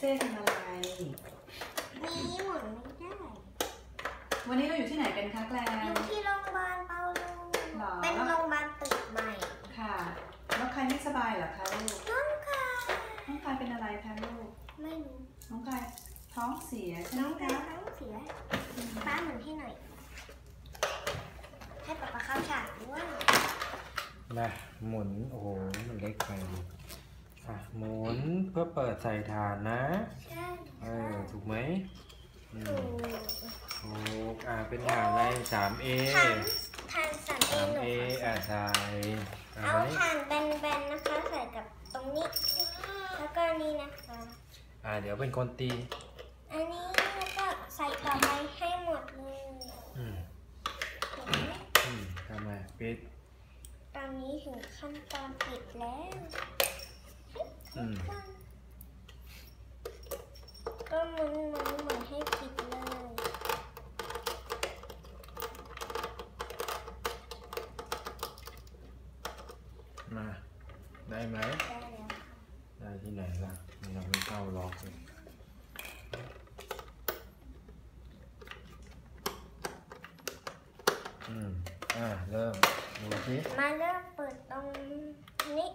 เจ๊เจ๊ทำอะไร นี่หมุนไม่ได้ วันนี้เราอยู่ที่ไหนกันคะแกลอมยู่ที่โรงพยาบาลเปาโลหรอเป็นโรงพยาบาลตึกใหม่ค่ะแล้วใครไม่สบายเหรอคะลูก น้องค่ะน้องกายเป็นอะไรคะลูก ไม่รู้น้องกายท้องเสียใช่ไหน้มองคะกายท้องเสียป้าหมุนให้หน่อย ให้ป๊าป๊าเข้าฉากด้วยมาหมุนโอ้โหมันเล็กไป อะหมุนเพื่อเปิดใส่ฐานนะใช่เออถูกไหมอืถูมกถูกอ่าเป็นฐานอะไรสามเอทานทานสันเอสามหนูเอขออ่าใส่ใส่อ่าเอามานี่ทานแบนๆนะคะใส่กับตรงนี้ แล้วก็นี่นะคะ อ่าเดี๋ยวเป็นคนตี อันนี้แล้วก็ใส่ต่อไปให้หมดเลยอืมเห็นไหมอืมทำไมปิด ตอนนี้ถึงขั้นตอนปิดแล้ว อืมก็หมุนหมุนหมุนให้ปิดเลยมาได้ไหมได้แล้วได้ที่ไหนล่ะเราไม่เข้าล็อกเลยอืมอ่าเริ่มดูสิมาเริ่มเปิดตรงนี้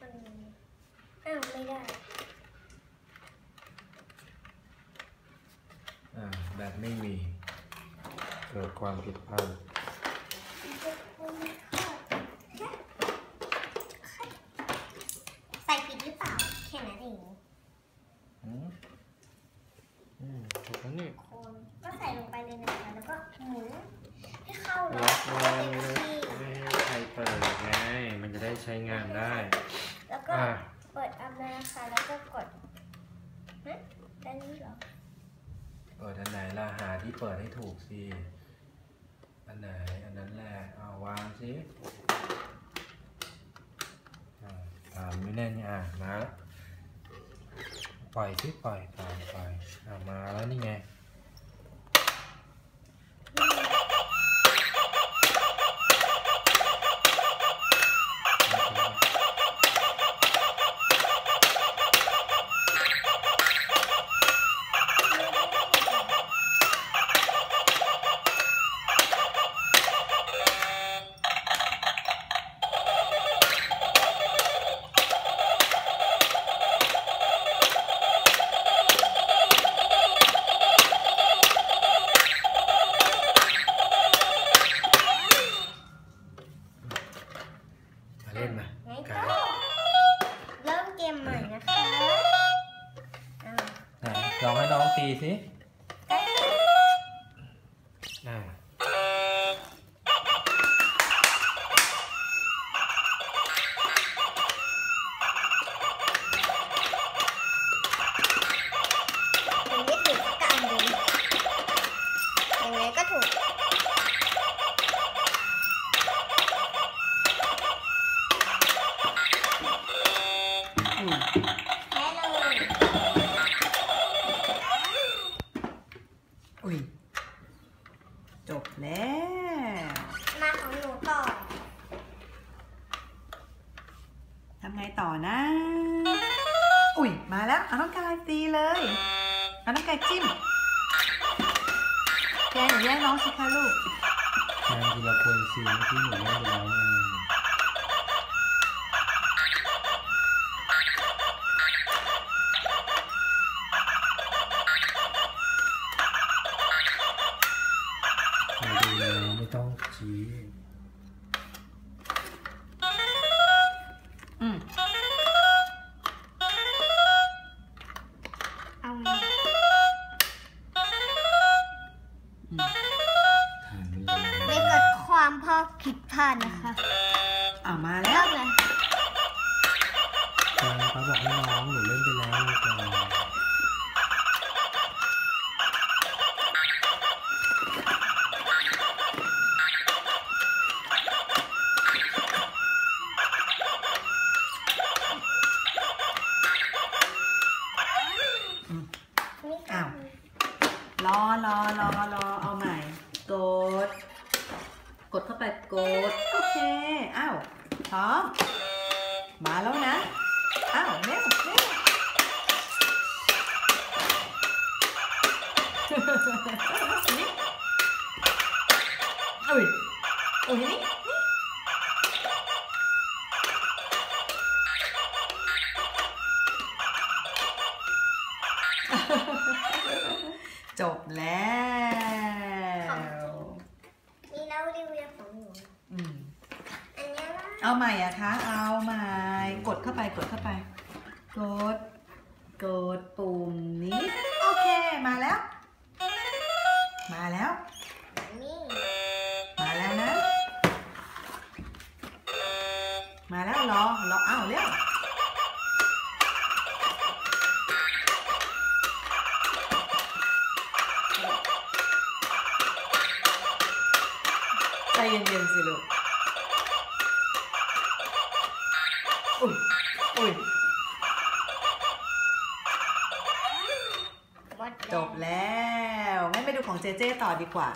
มัน อ้าวไม่ได้ อ่าแบบไม่มี เกิดความผิดพลาดใส่ผิดหรือเปล่า แค่นั้นเองอืมอืมถูกแล้วนี่คนก็ใส่ลงไปเลยนะคะแล้วก็หมุนให้เข้าล็อกเต็ไว้มไม่ที่ให้ใครเปิดไง มันจะได้ใช้งานได้ แล้วก็ อ่า กดฮะด้านนี้เหรอเปิดอันไหนล่ะหาที่เปิดให้ถูกสิอันไหนอันนั้นแหละเอาวางสิตามไม่แน่นอะมาปล่อยสิปล่อยตามปล่อยอ่ามาแล้วนี่ไง เล่นมางั้นไกก็เริ่มเกมใหม่นะคะอ่าไหนลองให้น้องตีสิ อุ้ยมาแล้วเอาน้องกายตีเลยเอาน้องกายจิ้มแกอย่าแย่งน้องสิคะลูกแทนทีละคนสิเมื่หนูเล่นไปแล้วไงไม่ต้องชี้อืม ผิดพลาดนะคะเอามาแล้เริ่วมเลยแฟนป้าบอกให้น้องหนูเล่นไปแล้วเลยก่อนนี่อ้าวรอรอรอรอเอาใหม่กด กดเข้าไปกด โอเค อ้าวพร้อม มาแล้วนะ อ้าวเร็วเร็วนี่อุ้ยอุ้ยนี่จบแล้ว นี่แล้วรีวิวของหนู อืม อัน เอาใหม่อะคะ เอาใหม่ กดเข้าไป กดเข้าไป กด กดปุ่มนี้ โอเค มาแล้ว มาแล้ว มาแล้วนะ มาแล้วรอ รออ้าวเร็ว ใจเย็นๆสิลูก อุ้ยอุ้ยจบแล้วงั้นไปดูของเจเจต่อดีกว่า